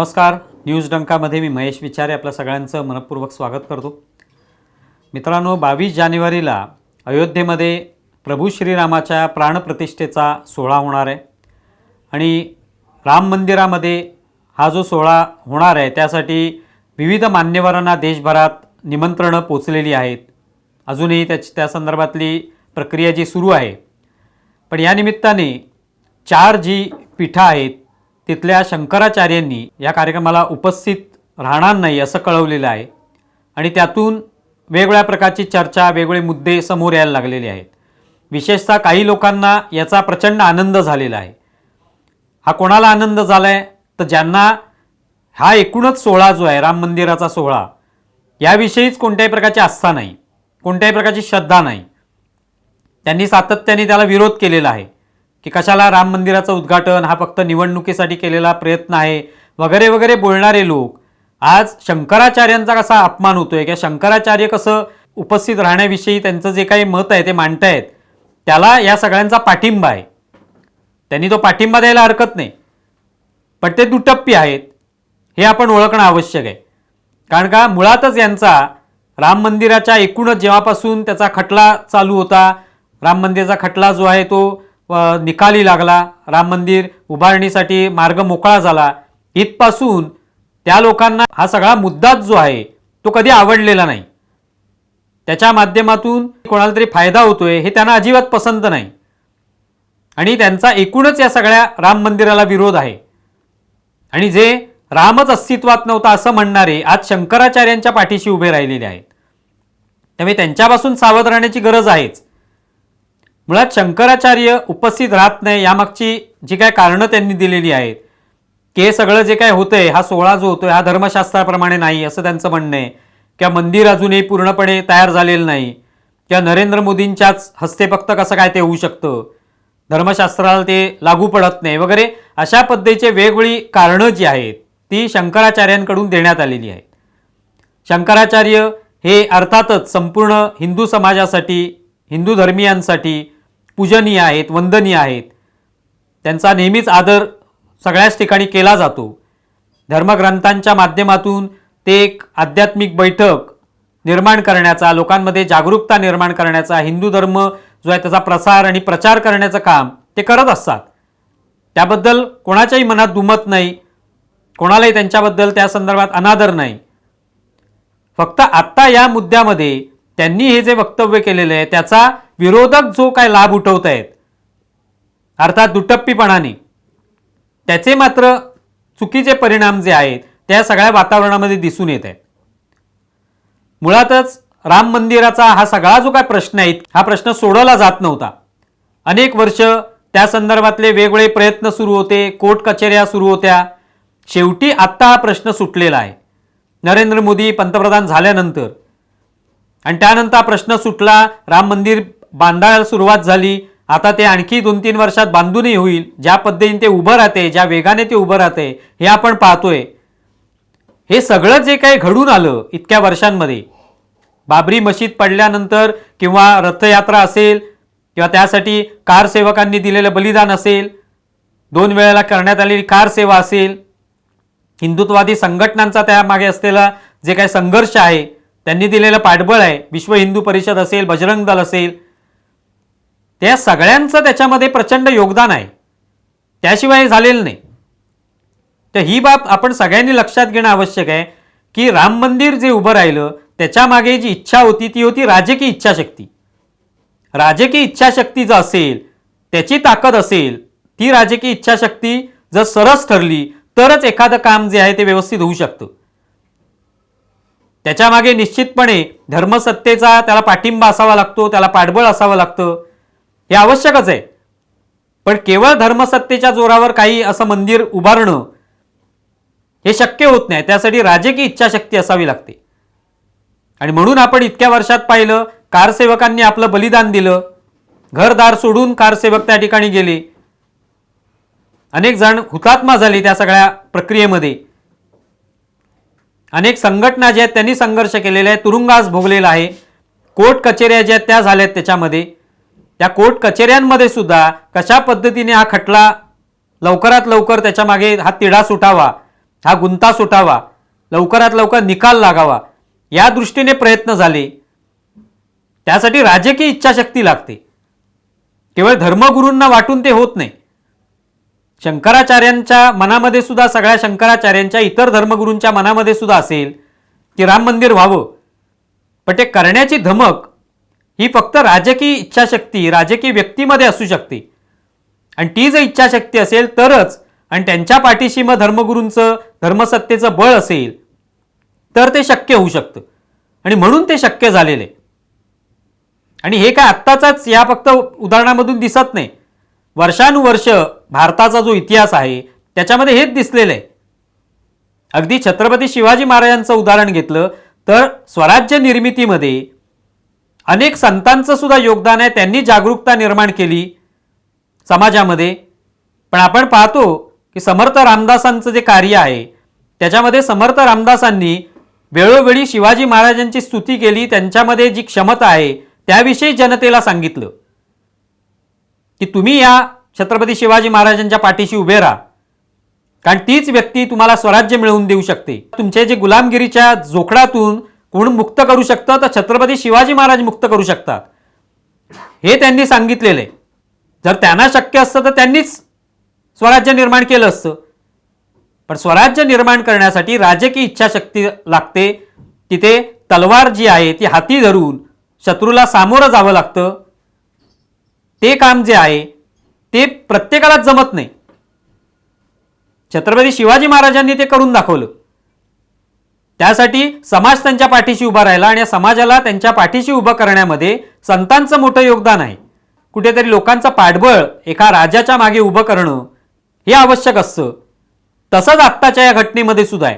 नमस्कार. न्यूज डंकामध्ये मी महेश विचारे आपल्या सगळ्यांचं मनपूर्वक स्वागत करतो. मित्रांनो बावीस जानेवारीला अयोध्येमध्ये प्रभू श्रीरामाच्या प्राणप्रतिष्ठेचा सोहळा होणार आहे. आणि राम मंदिरामध्ये हा जो सोहळा होणार आहे त्यासाठी विविध मान्यवरांना देशभरात निमंत्रणं पोचलेली आहेत. अजूनही त्याची त्या संदर्भातली प्रक्रिया जी सुरू आहे. पण या निमित्ताने चार जी पीठं आहेत तिथल्या शंकराचार्यांनी या कार्यक्रमाला उपस्थित राहणार नाही असं कळवलेलं आहे. आणि त्यातून वेगवेगळ्या प्रकारची चर्चा वेगवेगळे मुद्दे समोर यायला लागलेले आहेत. विशेषतः काही लोकांना याचा प्रचंड आनंद झालेला आहे. हा कोणाला आनंद झाला आहे तर ज्यांना हा एकूणच सोहळा जो आहे राम मंदिराचा सोहळा याविषयीच कोणत्याही प्रकारची आस्था नाही कोणत्याही प्रकारची श्रद्धा नाही. त्यांनी सातत्याने त्याला विरोध केलेला आहे. की कशाला राम मंदिराचं उद्घाटन? हा फक्त निवडणुकीसाठी केलेला प्रयत्न आहे. वगैरे वगैरे बोलणारे लोक. आज शंकराचार्यांचा कसा अपमान होतोय? किंवा शंकराचार्य कसं उपस्थित राहण्याविषयी त्यांचं जे काही मत आहे ते मांडतायत त्याला या सगळ्यांचा पाठिंबा आहे. त्यांनी तो पाठिंबा द्यायला हरकत नाही. पण ते दुटप्पी आहेत. हे आपण ओळखणं आवश्यक आहे. कारण का मुळातच यांचा राम मंदिराच्या एकूणच जेव्हापासून त्याचा खटला चालू होता राम मंदिराचा खटला जो आहे तो निकाली लागला. राम मंदिर उभारणीसाठी मार्ग मोकळा झाला. इथपासून त्या लोकांना हा सगळा मुद्दाच जो आहे तो कधी आवडलेला नाही. त्याच्या माध्यमातून कोणाला तरी फायदा होतोय हे त्यांना अजिबात पसंत नाही. आणि त्यांचा एकूणच या सगळ्या राम मंदिराला विरोध आहे. आणि जे रामच अस्तित्वात नव्हता असं म्हणणारे आज शंकराचार्यांच्या पाठीशी उभे राहिलेले आहेत. त्यामुळे त्यांच्यापासून सावध राहण्याची गरज आहेच. मुळात शंकराचार्य उपस्थित राहत नाही यामागची जी काय कारणं त्यांनी दिलेली आहेत की हे सगळं जे काय होतंय हा सोहळा जो होतोय हा धर्मशास्त्राप्रमाणे नाही असं त्यांचं म्हणणं आहे. किंवा मंदिर अजूनही पूर्णपणे तयार झालेलं नाही. किंवा नरेंद्र मोदींच्याच हस्ते फक्त कसं काय ते होऊ शकतं? धर्मशास्त्राला ते लागू पडत नाही वगैरे अशा पद्धतीचे वेगवेगळी कारणं जी आहेत ती शंकराचार्यांकडून देण्यात आलेली आहेत. शंकराचार्य हे अर्थातच संपूर्ण हिंदू समाजासाठी हिंदू धर्मियांसाठी पूजनीय आहेत वंदनीय आहेत. त्यांचा नेहमीच आदर सगळ्याच ठिकाणी केला जातो. धर्मग्रंथांच्या माध्यमातून ते एक आध्यात्मिक बैठक निर्माण करण्याचा लोकांमध्ये जागरूकता निर्माण करण्याचा हिंदू धर्म जो आहे त्याचा प्रसार आणि प्रचार करण्याचं काम ते करत असतात. त्याबद्दल कोणाच्याही मनात दुमत नाही कोणालाही त्यांच्याबद्दल त्या संदर्भात अनादर नाही. फक्त आत्ता या मुद्द्यामध्ये त्यांनी हे जे वक्तव्य केलेलं आहे त्याचा विरोधक जो काय लाभ उठवत आहेत अर्थात दुटप्पीपणाने त्याचे मात्र चुकीचे परिणाम जे आहेत त्या सगळ्या वातावरणामध्ये दिसून येत आहेत. मुळातच राम मंदिराचा हा सगळा जो काय प्रश्न आहे हा प्रश्न सोडवला जात नव्हता. अनेक वर्ष त्या संदर्भातले वेगवेगळे प्रयत्न सुरू होते कोर्ट कचेऱ्या सुरू होत्या. शेवटी आत्ता हा प्रश्न सुटलेला आहे. नरेंद्र मोदी पंतप्रधान झाल्यानंतर. आणि त्यानंतर हा प्रश्न सुटला राम मंदिर बांधायला सुरुवात झाली. आता ते आणखी दोन तीन वर्षात बांधूनही होईल. ज्या पद्धतीने ते उभं राहते ज्या वेगाने ते उभं राहते हे आपण पाहतोय. हे सगळं जे काही घडून आलं इतक्या वर्षांमध्ये बाबरी मशीद पडल्यानंतर किंवा रथयात्रा असेल किंवा त्यासाठी कार सेवकांनी दिलेलं बलिदान असेल दोन वेळेला करण्यात आलेली कार सेवा असेल हिंदुत्ववादी संघटनांचा त्यामागे असलेला जे काही संघर्ष आहे त्यांनी दिलेलं पाठबळ आहे विश्व हिंदू परिषद असेल बजरंग दल असेल त्या सगळ्यांचं त्याच्यामध्ये प्रचंड योगदान आहे. त्याशिवाय झालेलं नाही. तर ही बाब आपण सगळ्यांनी लक्षात घेणं आवश्यक आहे की राम मंदिर जे उभं राहिलं त्याच्यामागे जी इच्छा होती ती होती राजकीय इच्छाशक्ती. राजकीय इच्छाशक्ती जर असेल त्याची ताकद असेल ती राजकीय इच्छाशक्ती जर सरस ठरली तरच एखादं काम जे आहे ते व्यवस्थित होऊ शकतं. त्याच्यामागे निश्चितपणे धर्मसत्तेचा त्याला पाठिंबा असावा लागतो त्याला पाठबळ असावं लागतं. हे आवश्यकच आहे. पण केवळ धर्मसत्तेच्या जोरावर काही असं मंदिर उभारणं हे शक्य होत नाही. त्यासाठी राजकीय इच्छाशक्ती असावी लागते. आणि म्हणून आपण इतक्या वर्षात पाहिलं कारसेवकांनी आपलं बलिदान दिलं घरदार सोडून कारसेवक त्या ठिकाणी गेले. अनेक जण हुतात्मा झाले त्या सगळ्या प्रक्रियेमध्ये. अनेक संघटना ज्या आहेत त्यांनी संघर्ष केलेला आहे तुरुंगास भोगलेला आहे. कोर्ट कचेऱ्या ज्या आहेत त्या झाल्या आहेत त्याच्यामध्ये. त्या कोर्ट कचेऱ्यांमध्ये सुद्धा कशा पद्धतीने हा खटला लवकरात लवकर त्याच्यामागे हा तिढा सुटावा हा गुंता सुटावा लवकरात लवकर निकाल लागावा या दृष्टीने प्रयत्न झाले. त्यासाठी राजकीय इच्छाशक्ती लागते. केवळ धर्मगुरूंना वाटून ते होत नाही. शंकराचार्यांच्या मनामध्ये सुद्धा सगळ्या शंकराचार्यांच्या इतर धर्मगुरूंच्या मनामध्ये सुद्धा असेल की राम मंदिर व्हावं. पण ते करण्याची धमक ही फक्त राजकीय इच्छाशक्ती राजकीय व्यक्तीमध्ये असू शकते. आणि ती जर इच्छाशक्ती असेल तरच आणि त्यांच्या पाठीशी मग धर्मगुरूंचं धर्मसत्तेचं बळ असेल तर ते शक्य होऊ शकतं. आणि म्हणून ते शक्य झालेलं आहे. आणि हे काय आत्ताचाच या फक्त उदाहरणामधून दिसत नाही. वर्षानुवर्ष भारताचा जो इतिहास आहे त्याच्यामध्ये हेच दिसलेलं आहे. अगदी छत्रपती शिवाजी महाराजांचं उदाहरण घेतलं तर स्वराज्य निर्मितीमध्ये अनेक संतांचं सुद्धा योगदान आहे. त्यांनी जागरूकता निर्माण केली समाजामध्ये. पण आपण पाहतो की समर्थ रामदासांचं जे कार्य आहे त्याच्यामध्ये समर्थ रामदासांनी वेळोवेळी शिवाजी महाराजांची स्तुती केली. त्यांच्यामध्ये जी क्षमता आहे त्याविषयी जनतेला सांगितलं की तुम्ही या छत्रपती शिवाजी महाराजांच्या पाठीशी उभे राहा. कारण तीच व्यक्ती तुम्हाला स्वराज्य मिळवून देऊ शकते. तुमचे जे गुलामगिरीच्या जोखडातून कोण मुक्त करू शकतं? तर छत्रपती शिवाजी महाराज मुक्त करू शकतात. हे त्यांनी सांगितलेलं. आहे जर त्यांना शक्य असतं तर त्यांनीच स्वराज्य निर्माण केलं असतं. पण स्वराज्य निर्माण करण्यासाठी राजकीय इच्छाशक्ती लागते. तिथे तलवार जी आहे ती हाती धरून शत्रूला सामोरं जावं लागतं. ते काम जे आहे ते प्रत्येकालाच जमत नाही. छत्रपती शिवाजी महाराजांनी ते करून दाखवलं. त्यासाठी समाज त्यांच्या पाठीशी उभा राहिला आणि या समाजाला त्यांच्या पाठीशी उभं करण्यामध्ये संतांचं मोठं योगदान आहे. कुठेतरी लोकांचं पाठबळ एका राजाच्या मागे उभं करणं हे आवश्यक असतं. तसंच आत्ताच्या या घटनेमध्ये सुद्धा आहे.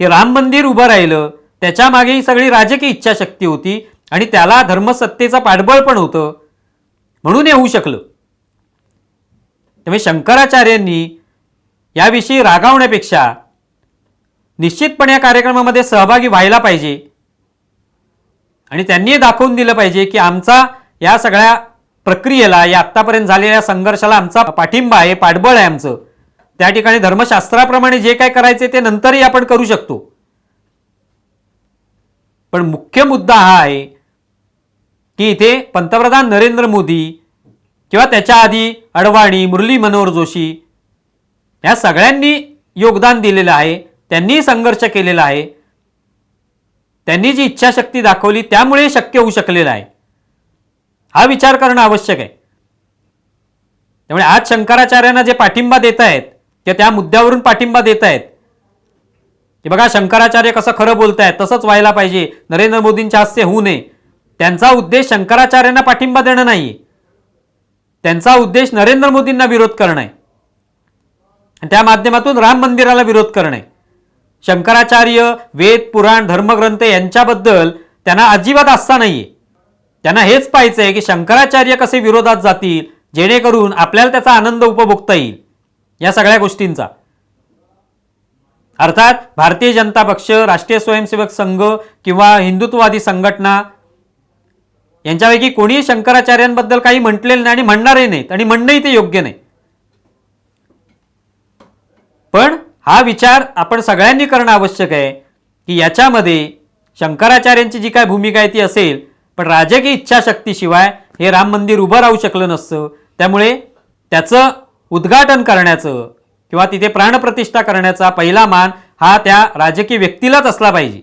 की राम मंदिर उभं राहिलं त्याच्यामागे ही सगळी राजकीय इच्छाशक्ती होती आणि त्याला धर्मसत्तेचं पाठबळ पण होतं म्हणून हे होऊ शकलं. त्यामुळे शंकराचार्यांनी याविषयी रागावण्यापेक्षा निश्चितपणे या कार्यक्रमामध्ये सहभागी व्हायला पाहिजे. आणि त्यांनी दाखवून दिलं पाहिजे की आमचा या सगळ्या प्रक्रियेला या आत्तापर्यंत झालेल्या संघर्षाला आमचा पाठिंबा आहे पाठबळ आहे आमचं. त्या ठिकाणी धर्मशास्त्राप्रमाणे जे काय करायचे ते नंतरही आपण करू शकतो. पण मुख्य मुद्दा हा आहे की इथे पंतप्रधान नरेंद्र मोदी किंवा त्याच्या आधी अडवाणी मुरली मनोहर जोशी या सगळ्यांनी योगदान दिलेलं आहे. त्यांनी संघर्ष केलेला आहे. त्यांनी जी इच्छाशक्ती दाखवली त्यामुळे शक्य होऊ शकलेलं आहे. हा विचार करणं आवश्यक आहे. त्यामुळे आज शंकराचार्यांना जे पाठिंबा देत आहेत ते त्या मुद्द्यावरून पाठिंबा देत आहेत की बघा शंकराचार्य कसं खरं बोलतायत तसंच व्हायला पाहिजे. नरेंद्र मोदींच्या हस्ते होऊ नये. त्यांचा उद्देश शंकराचार्यांना पाठिंबा देणं नाही. त्यांचा उद्देश नरेंद्र मोदींना विरोध करणं आहे. आणि त्या माध्यमातून राम मंदिराला विरोध करणं आहे. शंकराचार्य वेद पुराण धर्मग्रंथ यांच्याबद्दल त्यांना अजिबात आस्था नाहीये. त्यांना हेच पाहायचंय आहे की शंकराचार्य कसे विरोधात जातील जेणेकरून आपल्याला त्याचा आनंद उपभोगता येईल. या सगळ्या गोष्टींचा. अर्थात भारतीय जनता पक्ष राष्ट्रीय स्वयंसेवक संघ किंवा हिंदुत्ववादी संघटना यांच्यापैकी कोणीही शंकराचार्यांबद्दल काही म्हटलेलं नाही आणि म्हणणारही नाहीत आणि म्हणणंही ते योग्य नाही. पण हा विचार आपण सगळ्यांनी करणं आवश्यक आहे की याच्यामध्ये शंकराचार्यांची जी काय भूमिका आहे ती असेल पण राजकीय इच्छाशक्तीशिवाय हे राम मंदिर उभं राहू शकलं नसतं. त्यामुळे त्याचं उद्घाटन करण्याचं किंवा तिथे प्राणप्रतिष्ठा करण्याचा पहिला मान हा त्या राजकीय व्यक्तीलाच असला पाहिजे.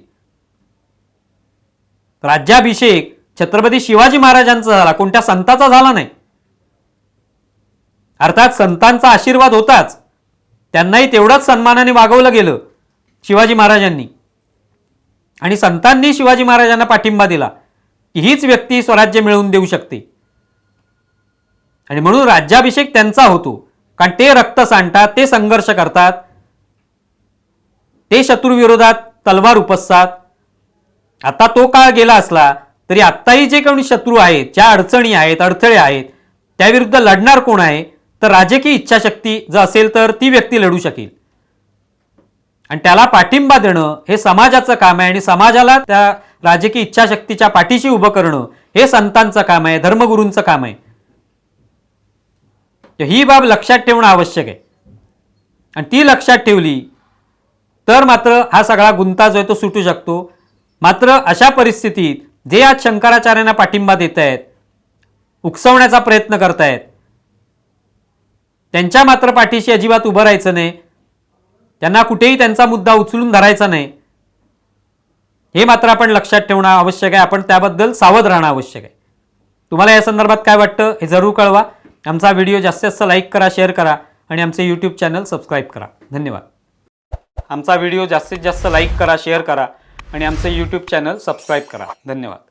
राज्याभिषेक छत्रपती शिवाजी महाराजांचा झाला कोणत्या संताचा झाला नाही. अर्थात संतांचा आशीर्वाद होताच. त्यांनाही तेवढंच सन्मानाने वागवलं गेलं शिवाजी महाराजांनी. आणि संतांनी शिवाजी महाराजांना पाठिंबा दिला की हीच व्यक्ती स्वराज्य मिळवून देऊ शकते. आणि म्हणून राज्याभिषेक त्यांचा होतो. कारण ते रक्त सांडतात ते संघर्ष करतात. ते शत्रूविरोधात तलवार उपसतात. आता तो काळ गेला असला तरी आत्ताही जे कोणी शत्रू आहेत ज्या अडचणी आहेत अडथळे आहेत त्याविरुद्ध लढणार कोण आहे? तर राजकीय इच्छाशक्ती जर असेल तर ती व्यक्ती लढू शकेल. आणि त्याला पाठिंबा देणं हे समाजाचं काम आहे आणि समाजाला त्या राजकीय इच्छाशक्तीच्या पाठीशी उभं करणं हे संतांचं काम आहे धर्मगुरूंचं काम आहे. तर ही बाब लक्षात ठेवणं आवश्यक आहे. आणि ती लक्षात ठेवली तर मात्र हा सगळा गुंता जो आहे तो सुटू शकतो. मात्र अशा परिस्थितीत जे आज शंकराचार्यांना पाठिंबा देत आहेत उकसवण्याचा प्रयत्न करतायत त्यांच्या मात्र पाठीशी अजिबात उभं राहायचं नाही. त्यांना कुठेही त्यांचा मुद्दा उचलून धरायचा नाही. हे मात्र आपण लक्षात ठेवणं आवश्यक आहे. आपण त्याबद्दल सावध राहणं आवश्यक आहे. तुम्हाला या संदर्भात काय वाटतं हे जरूर कळवा. आमचा व्हिडिओ जास्तीत जास्त लाईक करा शेअर करा आणि आमचे यूट्यूब चॅनल सबस्क्राईब करा. धन्यवाद. आमचा व्हिडिओ जास्तीत जास्त लाईक करा शेअर करा आणि आमचे यूट्यूब चॅनल सबस्क्राईब करा. धन्यवाद.